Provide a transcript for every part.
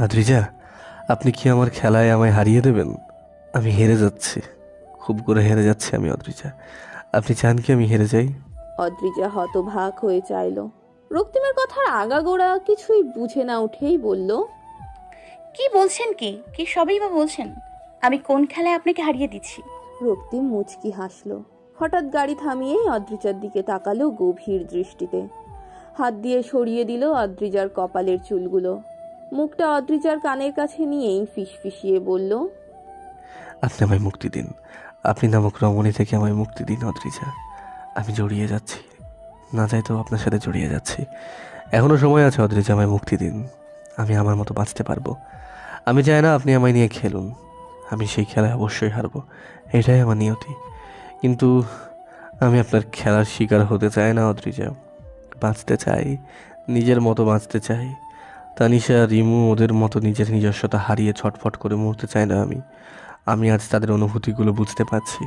আদ্রিজা আপনি কি আমার খেলায় আমায় হারিয়ে দেবেন? আমি হেরে যাচ্ছি। খুব করে হেরে যাচ্ছি আমি অদ্রিজা আপনি চান কি আমি হেরে যাই? অদ্রিজা হতভাগ হয়ে চাইল। রক্তিমের কথার আগাগোড়া কিছুই বুঝে না উঠেই বলল কি বলছেন কি? কি সবই বা বলছেন? আমি কোন খেলায় আপনাকে হারিয়ে দিচ্ছি? রক্তিম মুচকি হাসল। হঠাৎ গাড়ি থামিয়েই অদ্রিজার দিকে তাকালো গভীর দৃষ্টিতে। হাত দিয়ে সরিয়ে দিল অদ্রিজার কপালের চুলগুলো। মুখটা অদ্রিজার কানের কাছে নিয়েই ফিসফিসিয়ে বলল, আপনি আমায় মুক্তি দিন। আপনি নামক রমণী থেকে আমায় মুক্তি দিন, অদ্রিজা। আমি জড়িয়ে যাচ্ছি। না যাই তো আপনার সাথে জড়িয়ে যাচ্ছি। এখনও সময় আছে, অদ্রিজা, আমায় মুক্তি দিন। আমি আমার মতো বাঁচতে পারব। আমি চাই না আপনি আমায় নিয়ে খেলুন। আমি সেই খেলায় অবশ্যই হারবো। এটাই আমার নিয়তি। কিন্তু আমি আপনার খেলার শিকার হতে চাই না, অদ্রিজা। বাঁচতে চাই, নিজের মতো বাঁচতে চাই। তানিশা, রিমু ওদের মতো নিজের নিজস্বতা হারিয়ে ছটফট করে মরতে চাই না আমি। আমি আজ তাদের অনুভূতিগুলো বুঝতে পারছি।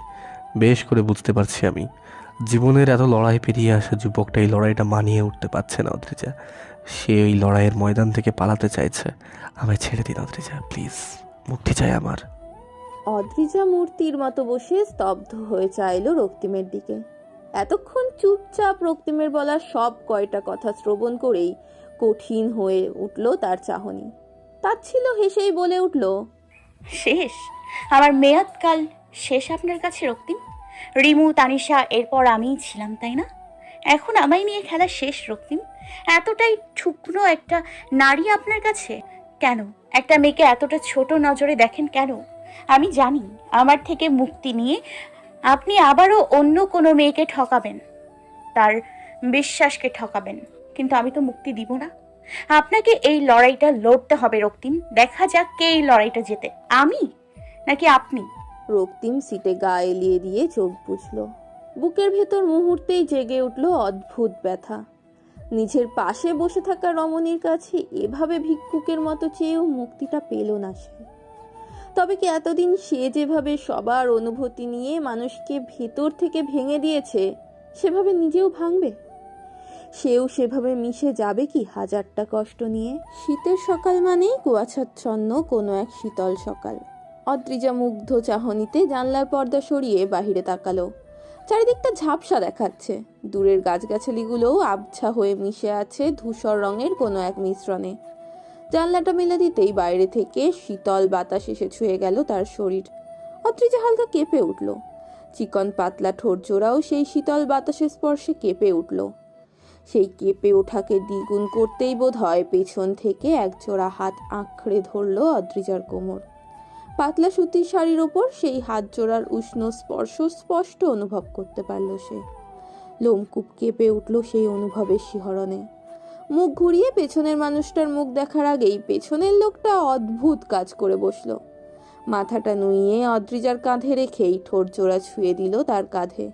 বেশ করে বুঝতে পারছি আমি। জীবনের এত লড়াই পেরিয়ে আসা যুবকটা এই লড়াইটা মানিয়ে উঠতে পারছে না, অদ্রিজা। সে ওই লড়াইয়ের ময়দান থেকে পালাতে চাইছে। আমায় ছেড়ে দিন, অদ্রিজা, প্লিজ। মুক্তি চাই আমার। অদ্রিজা মূর্তির মতো বসে স্তব্ধ হয়ে চাইল রক্তিমের দিকে। এতক্ষণ চুপচাপ রক্তিমের বলা সব কয়টা কথা শ্রবণ করেই কঠিন হয়ে উঠল তার চাহনি। তার ছিল হেসেই বলে উঠল, শেষ। আমার মেয়াদকাল শেষ আপনার কাছে, রক্তিম? রিমু, তানিশা, এরপর আমিই ছিলাম, তাই না? এখন আমায় নিয়ে খেলা শেষ, রক্তিম? এতটাই শুকনো একটা নারী আপনার কাছে? কেন? একটা মেয়েকে এতটা ছোট নজরে দেখেন কেন? আমি জানি, আমার থেকে মুক্তি নিয়ে আপনি আবারও অন্য কোনো মেয়েকে ঠকাবেন। তার বিশ্বাসকে ঠকাবেন। কিন্তু আমি তো মুক্তি দিব না। আপনাকে এই লড়াইটা লড়তে হবে, রক্তিম। দেখা যাক কে এই লড়াইটা জেতে। আমি? নাকি আপনি? রক্তিম সিটে গা এলিয়ে দিয়ে চোখ বুঝল বুকের ভেতর মুহূর্তেই জেগে উঠল অদ্ভুত ব্যথা। নিজের পাশে বসে থাকা রমণীর কাছে এভাবে ভিক্ষুকের মতো চেয়েও মুক্তিটা পেল না সে। তবে কি এতদিন সে যেভাবে সবার অনুভূতি নিয়ে মানুষকে ভেতর থেকে ভেঙে দিয়েছে, সেভাবে নিজেও ভাঙবে? সেও সেভাবে মিশে যাবে কি হাজারটা কষ্ট নিয়ে? শীতের সকাল মানেই কুয়াচ্ছন্ন কোনো এক শীতল সকাল। অদ্রিজা মুগ্ধ চাহনিতে জানলার পর্দা সরিয়ে বাহিরে তাকালো। চারিদিকটা ঝাপসা দেখাচ্ছে। দূরের গাছগাছালিগুলোও আবছা হয়ে মিশে আছে ধূসর রঙের কোনো এক মিশ্রণে। জানলাটা মেলে দিতেই বাইরে থেকে শীতল বাতাস এসে ছুঁয়ে গেল তার শরীর। অদ্রিজা হালকা কেঁপে উঠল। চিকন পাতলা ঠোঁট জোড়াও সেই শীতল বাতাসের স্পর্শে কেঁপে উঠল। সেই কেঁপে ওঠাকে দ্বিগুণ করতেই বোধ হয় পেছন থেকে একজোড়া হাত আঁকড়ে ধরল অদ্রিজার কোমর। পাতলা সুতির শাড়ির ওপর সেই হাত জোড়ার উষ্ণ স্পর্শ স্পষ্ট অনুভব করতে পারল সে। লোমকূপ কেঁপে উঠল সেই অনুভবের শিহরণে। মুখ ঘুরিয়ে পেছনের মানুষটার মুখ দেখার আগেই পেছনের লোকটা অদ্ভুত কাজ করে বসল। মাথাটা নুইয়ে অদ্রিজার কাঁধে রেখেই ঠোঁট জোড়া ছুঁয়ে দিল তার কাঁধে।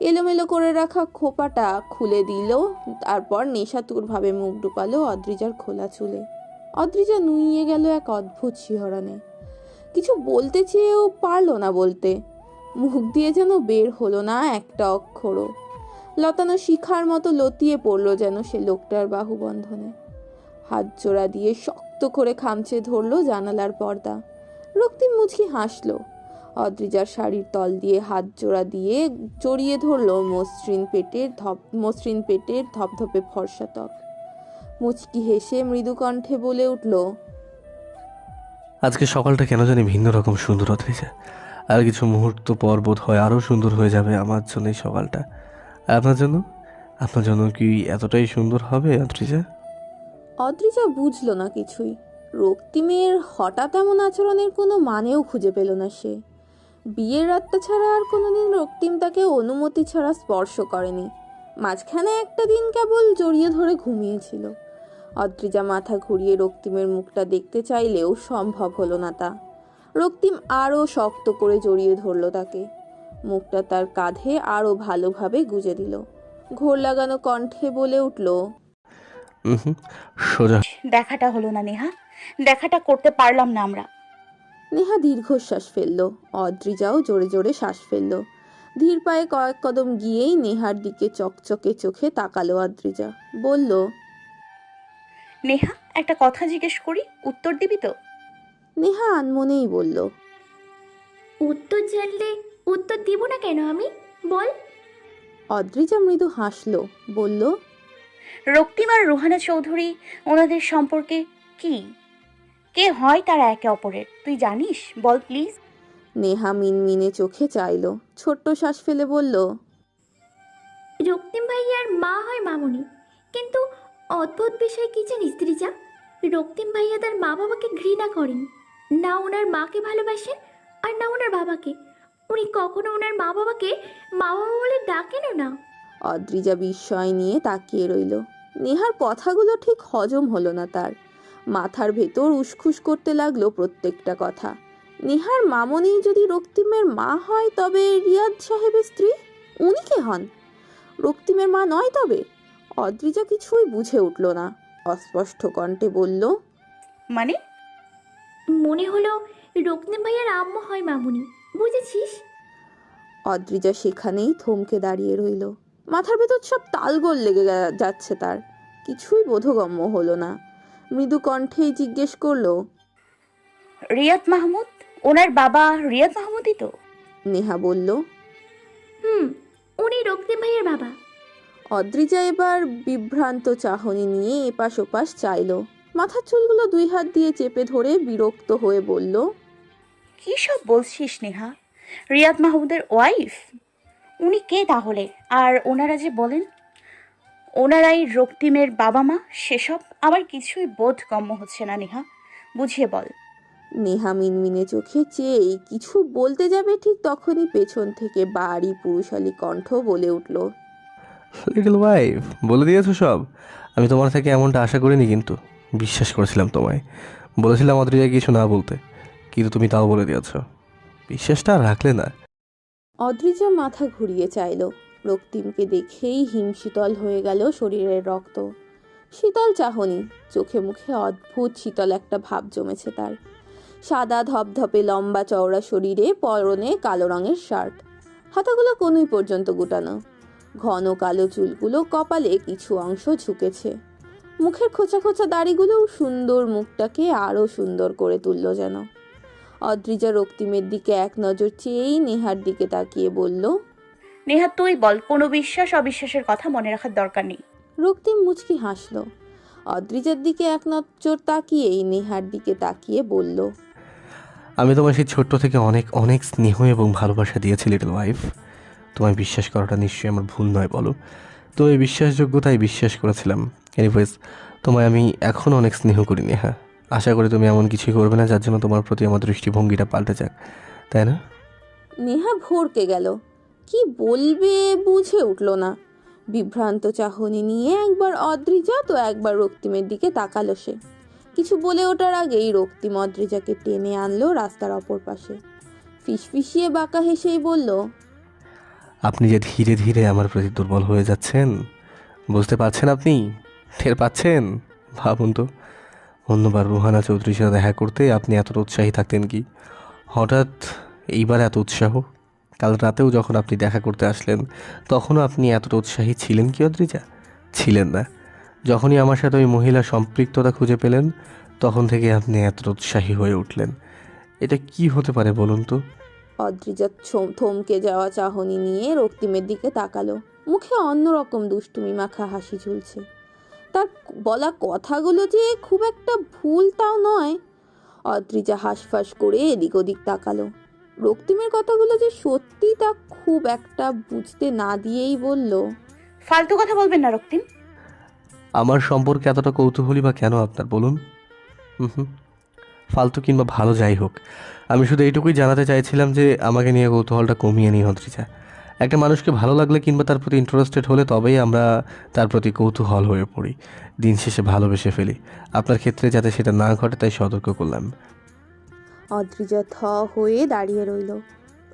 এলোমেলো করে রাখা খোপাটা খুলে দিল, তারপর নেশাতুরভাবে মুখ ডুবালো অদ্রিজার খোলা চুলে। অদ্রিজা নুইয়ে গেল এক অদ্ভুত শিহরণে। কিছু বলতে চেয়েও পারল না বলতে। মুখ দিয়ে যেন বের হলো না একটা অক্ষরও। লতানো শিখার মতো লতিয়ে পড়ল যেন সে লোকটার বাহুবন্ধনে। হাত জোড়া দিয়ে শক্ত করে খামচে ধরলো জানালার পর্দা। রক্তিম মুচকি হাসলো। অদ্রিজার শাড়ির তল দিয়ে হাত জোড়া দিয়ে জড়িয়ে ধরলো মসৃণ পেটের ধপ মসৃণ পেটের ধপধপে ফর্সা ত্বক। মুচকি হেসে মৃদু কণ্ঠে বলে উঠল আজকে সকালটা কেন জানি ভিন্ন রকম সুন্দর অদ্রিজা। আর কিছু মুহূর্ত পর বোধ হয় আরও সুন্দর হয়ে যাবে আমার জন্য এই সকালটা। আপনার জন্য? আপনার জন্য কি এতটাই সুন্দর হবে অদ্রিজা? অদ্রিজা বুঝলো না কিছুই। রক্তিমের হঠাৎ এমন আচরণের কোনো মানেও খুঁজে পেল না সে। বিয়ের রাতটা ছাড়া আর কোনোদিন রক্তিম তাকে অনুমতি ছাড়া স্পর্শ করেনি। মাঝখানে একটা দিন কেবল জড়িয়ে ধরে ঘুমিয়েছিল। অদ্রিজা মাথা ঘুরিয়ে রক্তিমের মুখটা দেখতে চাইলেও সম্ভব হলো না তা। রক্তিম আরও শক্ত করে জড়িয়ে ধরলো তাকে। মুখটা তার কাঁধে আরও ভালোভাবে গুজে দিল। ঘোর লাগানো কণ্ঠে বলে উঠল সোজা। দেখাটা হলো না নেহা। দেখাটা করতে পারলাম না আমরা। নেহা দীর্ঘশ্বাস ফেলল। অদ্রিজাও জোরে জোরে শ্বাস ফেলল। ধীর পায়ে কয়েক কদম গিয়েই নেহার দিকে চকচকে চোখে তাকালো অদ্রিজা। বলল নেহা একটা কথা জিজ্ঞেস করি উত্তর দিবি তো? নেহা আনমনেই বলল উত্তর জানলে উত্তর দিব না কেন আমি? বল। অদ্রিজা মৃদু হাসল বলল রক্তিম আর রুহানা চৌধুরী ওনাদের সম্পর্কে কি? কে হয় তারা একে অপরের? তুই জানিস? বল প্লিজ। নেহা মিনমিনে চোখে চাইলো। ছোট্ট শ্বাস ফেলে বলল রক্তিম ভাইয়ার মা হয় মামুনি কিন্তু অদ্ভুত বিষয় কি জানিস যা রক্তিম ভাইয়া তার মা বাবাকে ঘৃণা করেন। না ওনার মাকে ভালোবাসেন আর না ওনার বাবাকে। উনি কখনো ওনার মা বাবাকে মা বাবা বলে ডাকেনও না। অদ্রিজা বিস্ময় নিয়ে তাকিয়ে রইল। নেহার কথাগুলো ঠিক হজম হলো না তার। মাথার ভেতর উসখুস করতে লাগল প্রত্যেকটা কথা। নেহার মামনি যদি রক্তিমের মা হয় তবে রিয়াদ সাহেবের স্ত্রী? উনি কে হন? রক্তিমের মা নয় তবে? অদ্রিজা কিছুই বুঝে উঠল না। অস্পষ্ট কণ্ঠে বলল মানে? মনে হলো রক্তিম ভাইয়ার আম্মু হয় মামুনি। বুঝেছিস? অদ্রিজা সেখানেই থমকে দাঁড়িয়ে রইল। মাথার ভেতর সব তালগোল লেগে যাচ্ছে তার। কিছুই বোধগম্য হলো না। মৃদু কণ্ঠেই জিজ্ঞেস করল রিয়াদ মাহমুদ? ওনার বাবা রিয়াদ মাহমুদই তো? নেহা বলল হুম উনি রক্তিম ভাইয়ের বাবা। অদ্রিজা এবার বিভ্রান্ত চাহনি নিয়ে এপাশ ওপাশ চাইল। মাথার চুলগুলো দুই হাত দিয়ে চেপে ধরে বিরক্ত হয়ে বলল কি সব বলছিস নেহা? রিয়াদ মাহমুদের ওয়াইফ উনি কে তাহলে? আর ওনারা যে বলেন ওনারাই রক্তিমের বাবা মা সেসব আমার কিছুই বোধগম্য হচ্ছে না নেহা। বুঝিয়ে বল। নেহা মিনমিনে চোখে চেয়েই কিছু বলতে যাবে ঠিক তখনই পেছন থেকে বাড়ি পুরুষালী কণ্ঠ বলে উঠল লিটল ওয়াইফ বলে দিয়েছ সব? আমি তোমার থেকে এমনটা আশা করিনি কিন্তু বিশ্বাস করেছিলাম তোমায়। বলেছিলাম অদ্রিজা কিছু না বলতে কিন্তু তুমি তাও বলে দিয়েছ। বিশ্বাসটা আর রাখলে না। অদ্রিজা মাথা ঘুরিয়ে চাইল রক্তিমকে দেখেই হিমশীতল হয়ে গেল শরীরের রক্ত। শীতল চাহনি, চোখে মুখে অদ্ভুত শীতল একটা ভাব জমেছে তার। সাদা ধপধপে লম্বা চওড়া শরীরে পরনে কালো রঙের শার্ট। হাতাগুলো কোনুই পর্যন্ত গুটানো। ঘন কালো চুলগুলো কপালে কিছু অংশ ঝুঁকেছে। মুখের খোঁচা খোঁচা দাড়িগুলোও সুন্দর মুখটাকে আরও সুন্দর করে তুলল যেন। অদ্রিজা রক্তিমের দিকে এক নজর চেয়েই নেহার দিকে তাকিয়ে বলল নেহা তুই বল কোনো বিশ্বাস অবিশ্বাসের কথা মনে রাখার দরকার নেই। রক্তিম মুচকি হাসল। অদ্রিজার দিকে এক নজর তাকিয়েই নেহার দিকে তাকিয়ে বলল আমি তোমার সেই ছোট্ট থেকে অনেক অনেক স্নেহ এবং ভালোবাসা দিয়েছি লিটল ওয়াইফ তোমায় বিশ্বাস করাটা নিশ্চয়ই আমার ভুল নয় বলো। তো এই বিশ্বাসযোগ্যতায় বিশ্বাস করেছিলাম। এনিওয়েজ তোমায় আমি এখনও অনেক স্নেহ করি নেহা। আশা করি তুমি এমন কিছুই করবে না যার জন্য তোমার প্রতি আমার দৃষ্টিভঙ্গিটা পাল্টে যাক। তাই না? নেহা ভরকে গেল। কি বলবে বুঝে উঠল না। বিভ্রান্ত চাহনি নিয়ে একবার অদ্রিজা তো একবার রক্তিমের দিকে তাকালো সে। কিছু বলে ওঠার আগেই রক্তিম অদ্রিজাকে টেনে আনলো রাস্তার অপর পাশে। ফিসফিসিয়ে বাঁকা হেসেই বলল, আপনি যে ধীরে ধীরে আমার প্রতি দুর্বল হয়ে যাচ্ছেন, বুঝতে পারছেন আপনি? টের পাচ্ছেন? ভাবুন তো। অন্যবার রুহানা চৌধুরীর সাথে দেখা করতে আপনি এতটা উৎসাহী থাকতেন কি? হঠাৎ এইবার এত উৎসাহ? কাল রাতেও যখন আপনি দেখা করতে আসলেন, তখনও আপনি এতটা উৎসাহী ছিলেন কি অদ্রিজা? ছিলেন না। যখনই আমার সাথে ওই মহিলা সম্পৃক্ততা খুঁজে পেলেন, তখন থেকে আপনি এতটা উৎসাহী হয়ে উঠলেন। এটা কি হতে পারে বলুন তো? অদ্রিজা থমকে যাওয়া চাহনি নিয়ে রক্তিমের দিকে তাকালো। মুখে অন্যরকম দুষ্টুমি মাখা হাসি ঝুলছে। তার বলা কথাগুলো যে খুব একটা ভুল তাও নয়। অদ্রিজা হাঁসফাঁস করে এদিক ওদিক তাকালো। রক্তিমের কথাগুলো যে সত্যি তা খুব একটা বুঝতে না দিয়েই বলল। ফালতু কথা বলবেন না রক্তিম। আমার সম্পর্কে এতটা কৌতূহলী বা কেন আপনার? বলুন। হুম হুম। ফালতু কিংবা ভালো যাই হোক আমি শুধু এইটুকুই জানাতে চাইছিলাম যে আমাকে নিয়ে কৌতূহলটা কমিয়ে নিয়ে অদ্রিজা একটা মানুষকে ভালো লাগলে কিংবা তার প্রতি ইন্টারেস্টেড হলে তবেই আমরা তার প্রতি কৌতূহল হয়ে পড়ি। দিন শেষে ভালোবেসে ফেলি। আপনার ক্ষেত্রে যাতে সেটা না ঘটে তাই সতর্ক করলাম। অদ্রিজা থ হয়ে দাঁড়িয়ে রইল।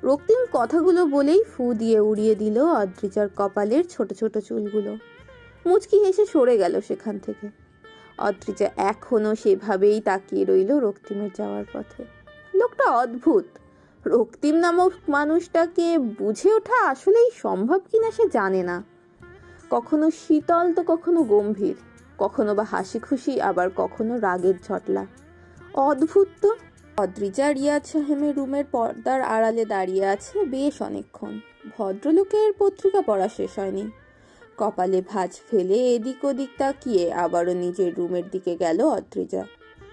রক্তিম কথাগুলো বলেই ফু দিয়ে উড়িয়ে দিল অদ্রিজার কপালের ছোট ছোট চুলগুলো। মুচকি হেসে সরে গেল সেখান থেকে। অদ্রিজা এখনও সেভাবেই তাকিয়ে রইল রক্তিমের যাওয়ার পথে। লোকটা অদ্ভুত। রক্তিম নামক মানুষটাকে বুঝে ওঠা আসলেই সম্ভব কিনা সে জানে না। কখনো শীতল তো কখনো গম্ভীর। কখনো বা হাসি খুশি আবার কখনো রাগের ঝটলা। অদ্ভুত তো অদ্রিজা রিয়াজ সাহেবের রুমের পর্দার আড়ালে দাঁড়িয়ে আছে বেশ অনেকক্ষণ। ভদ্রলোকের পত্রিকা পড়া শেষ হয়নি। কপালে ভাঁজ ফেলে এদিক ওদিক তাকিয়ে আবারও নিজের রুমের দিকে গেল অদ্রিজা।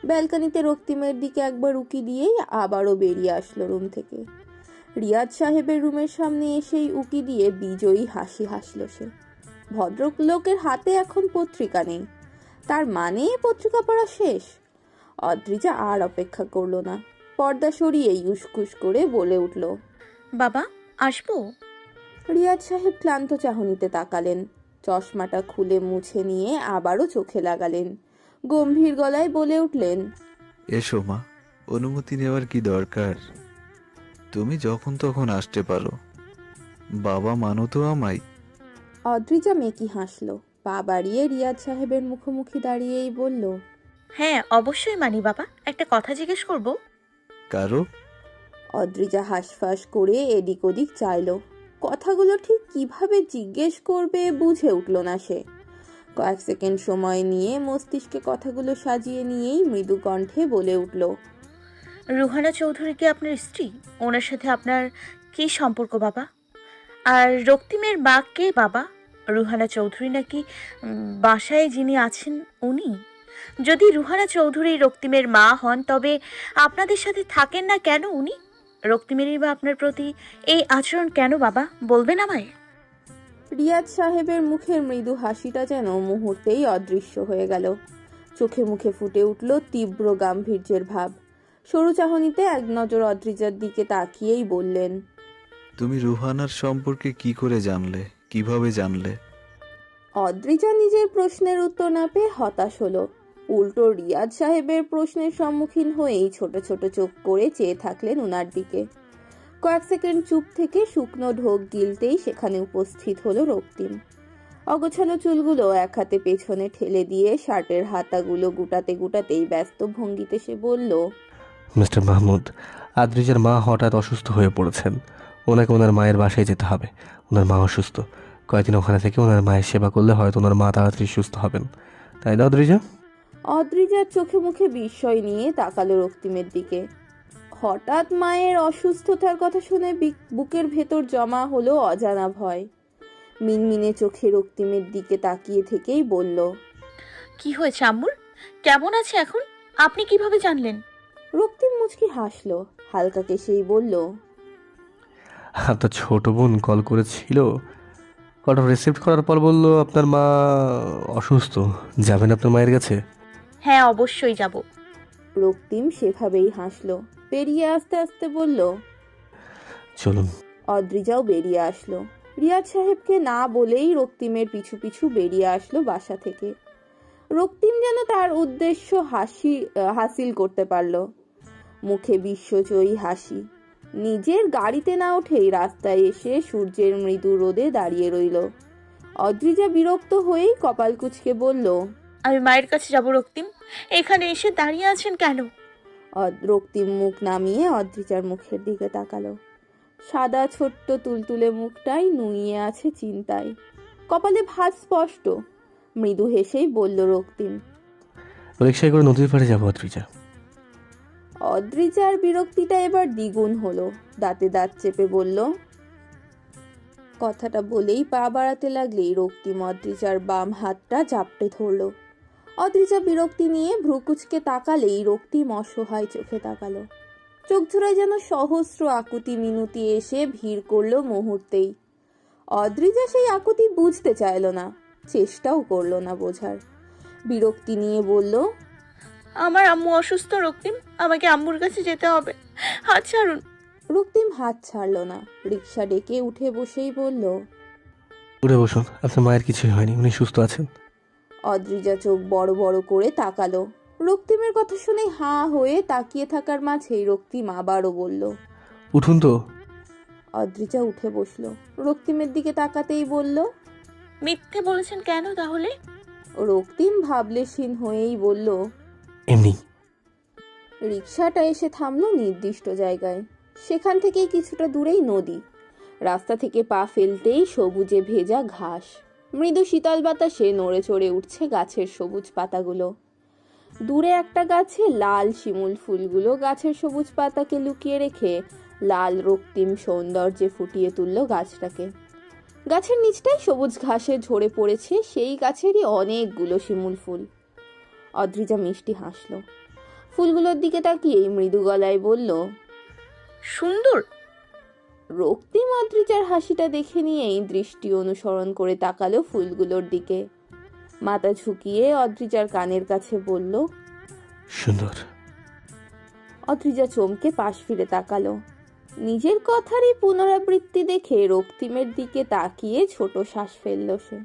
ব্যালকানিতে রক্তিমের দিকে একবার উকি দিয়েই আবারও বেরিয়ে আসলো রুম থেকে। রিয়াজ সাহেবের রুমের সামনে এসেই উকি দিয়ে বিজয়ী হাসি হাসল সে। ভদ্রলোকের হাতে এখন পত্রিকা নেই। তার মানে পত্রিকা পড়া শেষ? অদ্রিজা আর অপেক্ষা করল না। পর্দা সরিয়ে উসকুস করে বলে উঠল বাবা আসব? রিয়াজ সাহেব ক্লান্ত চাহনিতে তাকালেন। চশমাটা খুলে মুছে নিয়ে আবারও চোখে লাগালেন। গম্ভীর গলায় বলে উঠলেন এসো মা অনুমতি নেওয়ার কি দরকার? তুমি যখন তখন আসতে পারো। বাবা মানো তো আমায়। অদ্রিজা মেকি হাসলো পা বাড়িয়ে রিয়াজ সাহেবের মুখোমুখি দাঁড়িয়েই বলল হ্যাঁ অবশ্যই মানি বাবা। একটা কথা জিজ্ঞেস করব? কারও? অদ্রিজা হাঁসফাঁস করে এদিক ওদিক চাইলো। কথাগুলো ঠিক কীভাবে জিজ্ঞেস করবে বুঝে উঠল না সে। কয়েক সেকেন্ড সময় নিয়ে মস্তিষ্কে কথাগুলো সাজিয়ে নিয়েই মৃদু কণ্ঠে বলে উঠল রুহানা চৌধুরী কি আপনার স্ত্রী? ওনার সাথে আপনার কি সম্পর্ক বাবা? আর রক্তিমের মা কে বাবা? রুহানা চৌধুরী নাকি বাসায় যিনি আছেন উনি? যদি রুহানা চৌধুরী রক্তিমের মা হন তবে আপনাদের সাথে থাকেন না কেন উনি? রক্তিমেরই বা আপনার প্রতি এই আচরণ কেন বাবা? বলবেন আমায়। রিয়াজ সাহেবের মুখের মৃদু হাসিটা যেন মুহূর্তেই অদৃশ্য হয়ে গেল। চোখে মুখে ফুটে উঠল তীব্র গাম্ভীর্যের ভাব। সরু চাহনিতে এক নজর অদ্রিজার দিকে তাকিয়েই বললেন তুমি রুহানার সম্পর্কে কি করে জানলে? কীভাবে জানলে? অদ্রিজা নিজের প্রশ্নের উত্তর না পেয়ে হতাশ হলো। উল্টো রিয়াজ সাহেবের প্রশ্নের সম্মুখীন হয়েই ছোট ছোট চোখ করে চেয়ে থাকলেন উনার দিকে। কয়েক সেকেন্ড চুপ থেকে শুকনো ঢোক গিলতেই সেখানে উপস্থিত হলো রক্তিম। অগোছালো চুলগুলো এক হাতে পেছনে ঠেলে দিয়ে শার্টের হাতাগুলো গুটাতে গুটাতেই ব্যস্ত ভঙ্গিতে সে বলল, মিস্টার মাহমুদ, আদ্রিজার মা হঠাৎ অসুস্থ হয়ে পড়েছেন। ওনাকে ওনার মায়ের বাসায় যেতে হবে। ওনার মা অসুস্থ। কয়েকদিন ওখানে থেকে ওনার মায়ের সেবা করলে হয়তো ওনার মা তাড়াতাড়ি সুস্থ হবেন। তাই না, আদ্রিজা? অদ্রিজার চোখে মুখে বিস্ময় নিয়ে তাকালো রক্তিমের দিকে। হঠাৎ মায়ের অসুস্থতার কথা শুনে বিক- বুকের ভেতর জমা হলো অজানা ভয়। মিনমিনে চোখে রক্তিমের দিকে তাকিয়ে থেকেই বলল কি হয়েছে আম্মুর? কেমন আছে এখন? আপনি কীভাবে জানলেন? রক্তিম মুচকি হাসলো হালকা কেসেই বলল আপনার ছোট বোন কল করেছিল। কলটা রিসিভ করার পর বলল আপনার মা অসুস্থ। যাবেন আপনার মায়ের কাছে? হ্যাঁ অবশ্যই যাব। রক্তিম সেভাবেই হাসলো। বেরিয়ে আস্তে আস্তে বলল চলুন। অদ্রিজাও বেরিয়ে আসলো। রিয়াজ সাহেবকে না বলেই রক্তিমের পিছু পিছু বেরিয়ে আসলো বাসা থেকে। রক্তিম যেন তার উদ্দেশ্য হাসি হাসিল করতে পারল। মুখে বিশ্বজয়ী হাসি। নিজের গাড়িতে না উঠেই রাস্তায় এসে সূর্যের মৃদু রোদে দাঁড়িয়ে রইল। অদ্রিজা বিরক্ত হয়েই কপাল কুচকে বলল আমি মায়ের কাছে যাব রক্তিম। এখানে এসে দাঁড়িয়ে আছেন কেন? অদ- রক্তিম মুখ নামিয়ে অদ্রিজার মুখের দিকে তাকালো। সাদা ছোট্ট তুলতুলে মুখটাই নুইয়ে আছে চিন্তায়। কপালে ভাত স্পষ্ট। মৃদু হেসেই বলল রক্তিম রিক্সায় করে নদীর পাড়ে যাব আদ্রিজা অদ্রিজার বিরক্তিটা এবার দ্বিগুণ হলো। দাঁতে দাঁত চেপে বলল কথাটা বলেই পা বাড়াতে লাগলেই রক্তিম অদ্রিজার বাম হাতটা জাপটে ধরল। অদ্রিজা বিরক্তি নিয়ে ভ্রুকুচকে তাকালেই রক্তিম অসহায় চোখে তাকালো। চোখ জোড়ায় যেন সহস্র আকুতি মিনতি এসে ভিড় করল মুহূর্তেই। অদ্রিজা সেই আকুতি বুঝতে চাইল না চেষ্টাও করল না বোঝার। বিরক্তি নিয়ে বলল আমার আম্মু অসুস্থ রক্তিম আমাকে আম্মুর কাছে যেতে হবে। হাত ছাড়ুন। রক্তিম হাত ছাড়ল না রিক্সা ডেকে উঠে বসেই বলল উঠে বসুন আপনার মায়ের কিছুই হয়নি উনি সুস্থ আছেন। অদ্রিজা চোখ বড় বড় করে তাকালো। রক্তিমের কথা শুনে হাঁ হয়ে তাকিয়ে থাকার মাঝেই রক্তিম আবারও বলল উঠুন তো। অদ্রিজা উঠে বসল। রক্তিমের দিকে তাকাতেই বলল মিথ্যে বলেছেন কেন তাহলে? রক্তিম ভাবলে সিন হয়েই বলল এমনি। রিক্সাটা এসে থামলো নির্দিষ্ট জায়গায়। সেখান থেকেই কিছুটা দূরেই নদী। রাস্তা থেকে পা ফেলতেই সবুজে ভেজা ঘাস। মৃদু শীতল বাতাসে নড়ে চড়ে উঠছে গাছের সবুজ পাতাগুলো। দূরে একটা গাছে লাল শিমুল ফুলগুলো গাছের সবুজ পাতাকে লুকিয়ে রেখে লাল রক্তিম সৌন্দর্যে ফুটিয়ে তুলল গাছটাকে। গাছের নিচটাই সবুজ ঘাসে ঝরে পড়েছে, সেই গাছেরই অনেকগুলো শিমুল ফুল। অদ্রিজা মিষ্টি হাসল। ফুলগুলোর দিকে তাকিয়েই মৃদু গলায় বলল, সুন্দর! রক্তিম অদ্রিজার হাসিটা দেখে নিয়েই দৃষ্টি অনুসরণ করে তাকালো ফুলগুলোর দিকে। মাথা ঝুঁকিয়ে অদ্রিজার কানের কাছে বলল সুন্দর। অদ্রিজা চমকে পাশ ফিরে তাকালো। নিজের কথারই পুনরাবৃত্তি দেখে রক্তিমের দিকে তাকিয়ে ছোট শ্বাস ফেলল সে।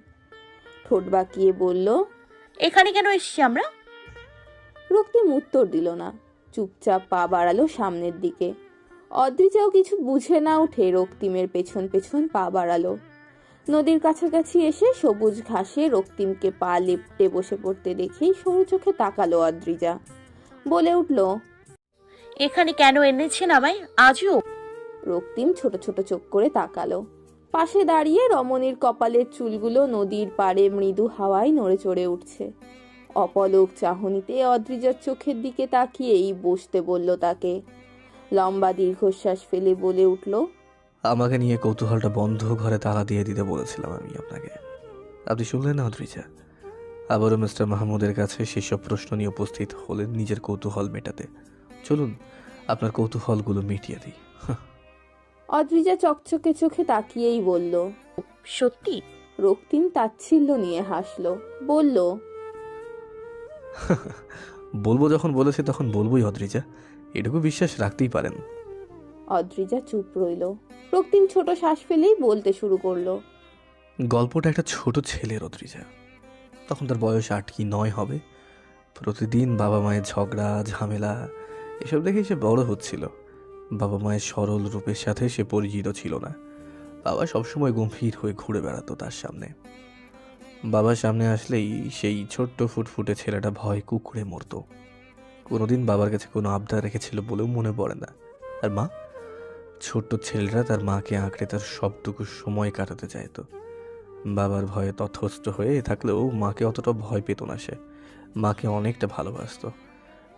ঠোঁট বাঁকিয়ে বলল এখানে কেন এসছি আমরা? রক্তিম উত্তর দিল না। চুপচাপ পা বাড়ালো সামনের দিকে। অদ্রিজাও কিছু বুঝে না উঠে রক্তিমের পেছন পেছন পা বাড়ালো। নদীর কাছাকাছি এসে সবুজ ঘাসে রক্তিমকে পা লেপটে বসে পড়তে দেখেই সরু চোখে তাকালো অদ্রিজা। বলে উঠল এখানে কেন এনেছেন আমায়? আজও? রক্তিম ছোট ছোট চোখ করে তাকালো। পাশে দাঁড়িয়ে রমণীর কপালের চুলগুলো নদীর পাড়ে মৃদু হাওয়ায় নড়ে চড়ে উঠছে। অপলক চাহনিতে অদ্রিজার চোখের দিকে তাকিয়েই বসতে বলল তাকে লম্বা দীর্ঘশ্বাস ফেলে বলে উঠল আমাকে নিয়ে কৌতূহলটা বন্ধ ঘরে তালা দিয়ে দিতে বলেছিলাম আমি আপনাকে। আপনি শুনলেন না অদ্রিজা? আবারও মিস্টার মাহমুদের কাছে সেসব প্রশ্ন নিয়ে উপস্থিত হলেন নিজের কৌতূহল মেটাতে। চলুন আপনার কৌতূহলগুলো মিটিয়ে দিই। অদ্রিজা চকচকে চোখে তাকিয়েই বলল সত্যি? রক্তিম তাচ্ছিল্য নিয়ে হাসলো বলল বলব যখন বলেছে তখন বলবোই অদ্রিজা। এটুকু বিশ্বাস রাখতেই পারেন। অদ্রিজা চুপ রইল। রক্তিম ছোট শ্বাস ফেলেই বলতে শুরু করল। গল্পটা একটা ছোট ছেলের অদ্রিজা। তখন তার বয়স আট কি নয় হবে। প্রতিদিন বাবা মায়ের ঝগড়া ঝামেলা এসব দেখে সে বড় হচ্ছিল। বাবা মায়ের সরল রূপের সাথে সে পরিচিত ছিল না। বাবা সবসময় গম্ভীর হয়ে ঘুরে বেড়াতো তার সামনে। বাবার সামনে আসলেই সেই ছোট্ট ফুটফুটে ছেলেটা ভয় কুকুরে মরতো। কোনোদিন বাবার কাছে কোনো আবদার রেখেছিল বলেও মনে পড়ে না। আর মা? ছোট্ট ছেলেরা তার মাকে আঁকড়ে তার সবটুকু সময় কাটাতে চাইতো। বাবার ভয়ে তথস্থ হয়ে থাকলেও মাকে অতটা ভয় পেত না সে। মাকে অনেকটা ভালোবাসতো।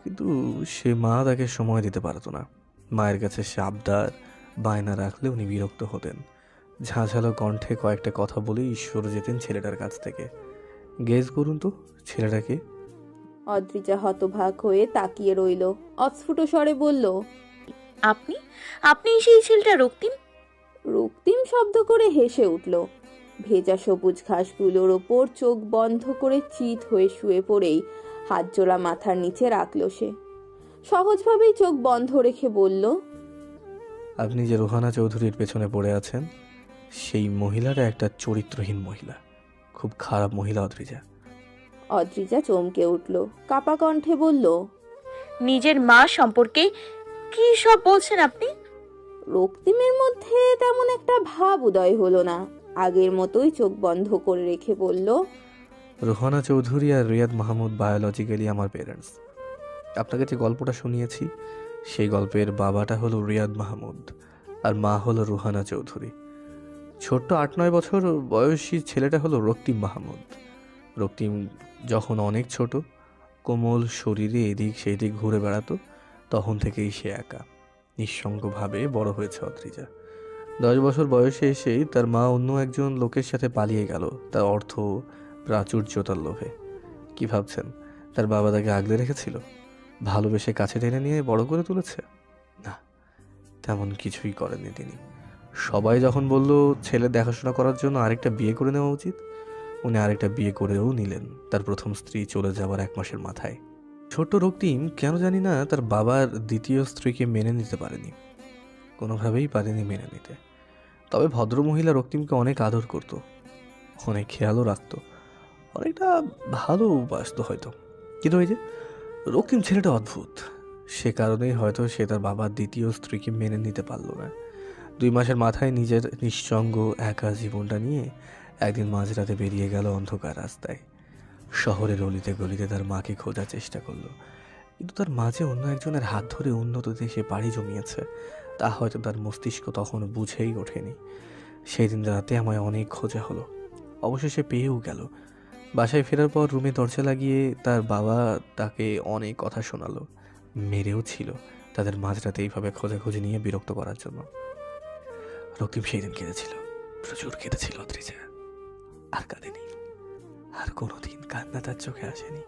কিন্তু সে মা তাকে সময় দিতে পারতো না। মায়ের কাছে সে আবদার, বায়না রাখলে উনি বিরক্ত হতেন। ঝাঁঝালো কণ্ঠে কয়েকটা কথা বলেই ঈশ্বর যেতেন ছেলেটার কাছ থেকে। গেজ করুন তো ছেলেটাকে অদ্রিজা হতভাগ হয়ে তাকিয়ে রইল। অস্ফুট স্বরে বলল আপনি? আপনি সেই ছেলেটা রক্তিম? রক্তিম শব্দ করে হেসে উঠল। ভেজা সবুজ ঘাসগুলোর ওপর চোখ বন্ধ করে চিত হয়ে শুয়ে পড়েই হাত জোড়া মাথার নিচে রাখল সে। সহজভাবেই চোখ বন্ধ রেখে বলল আপনি যে রোহানা চৌধুরীর পেছনে পড়ে আছেন সেই মহিলাটা একটা চরিত্রহীন মহিলা। খুব খারাপ মহিলা অদ্রিজা। অদ্রিজা চমকে উঠল। কাপা কণ্ঠে বলল নিজের মা সম্পর্কে কি সব বলছেন আপনি? রক্তিমের মধ্যে তেমন একটা ভাব উদয় হলো না। আগের মতোই চোখ বন্ধ করে রেখে বলল রোহানা চৌধুরী আর রিয়াদ মাহমুদ বায়োলজিক্যালি আমার পেরেন্টস আপনাকে যে গল্পটা শুনিয়েছি সেই গল্পের বাবাটা হলো রিয়াদ মাহমুদ আর মা হলো রোহানা চৌধুরী। ছোট্ট আট নয় বছর বয়সী ছেলেটা হলো রক্তিম মাহমুদ। রক্তিম যখন অনেক ছোট, কোমল শরীরে এদিক সেদিক ঘুরে বেড়াতো, তখন থেকেই সে একা। নিঃসঙ্গভাবে বড় হয়েছে অদ্রিজা। দশ বছর বয়সে এসেই তার মা অন্য একজন লোকের সাথে পালিয়ে গেল, তার অর্থ প্রাচুর্যতার লোভে। কি ভাবছেন? তার বাবা তাকে আগলে রেখেছিল? ভালোবেসে কাছে টেনে নিয়ে বড় করে তুলেছে? না, তেমন কিছুই করেননি তিনি। সবাই যখন বলল ছেলে দেখাশোনা করার জন্য আরেকটা বিয়ে করে নেওয়া উচিত? উনি আরেকটা বিয়ে করেও নিলেন। তার প্রথম স্ত্রী চলে যাওয়ার এক মাসের মাথায়। ছোট্ট রক্তিম কেন জানি না তার বাবার দ্বিতীয় স্ত্রীকে মেনে নিতে পারেনি। কোনোভাবেই পারেনি মেনে নিতে। তবে ভদ্রমহিলা রক্তিমকে অনেক আদর করত। অনেক খেয়ালও রাখত। অনেকটা ভালোবাসতো হয়তো। কিন্তু ওই যে রক্তিম ছেলেটা অদ্ভুত। সে কারণেই হয়তো সে তার বাবার দ্বিতীয় স্ত্রীকে মেনে নিতে পারল না। দুই মাসের মাথায় নিজের নিঃসঙ্গ, একা জীবনটা নিয়ে একদিন মাঝরাতে বেরিয়ে গেল অন্ধকার রাস্তায়। শহরের অলিতে গলিতে তার মাকে খোঁজার চেষ্টা করল। কিন্তু তার মাঝে অন্য একজনের হাত ধরে উন্নত দেশে পাড়ি জমিয়েছে। তা হয়তো তার মস্তিষ্ক তখন বুঝেই ওঠেনি। সেই দিন রাতে আমায় অনেক খোঁজা হলো। অবশেষে পেয়েও গেল। বাসায় ফেরার পর রুমে দরজা লাগিয়ে তার বাবা তাকে অনেক কথা শোনালো। মেরেও ছিল তাদের মাঝরাতে এইভাবে খোঁজাখুঁজি নিয়ে বিরক্ত করার জন্য। রক্তিম সেই দিন কেঁদেছিল। প্রচুর কেঁদেছিল অদ্রিজা আর কাঁদেনি আর কোনোদিন কান্না তার চোখে আসেনি।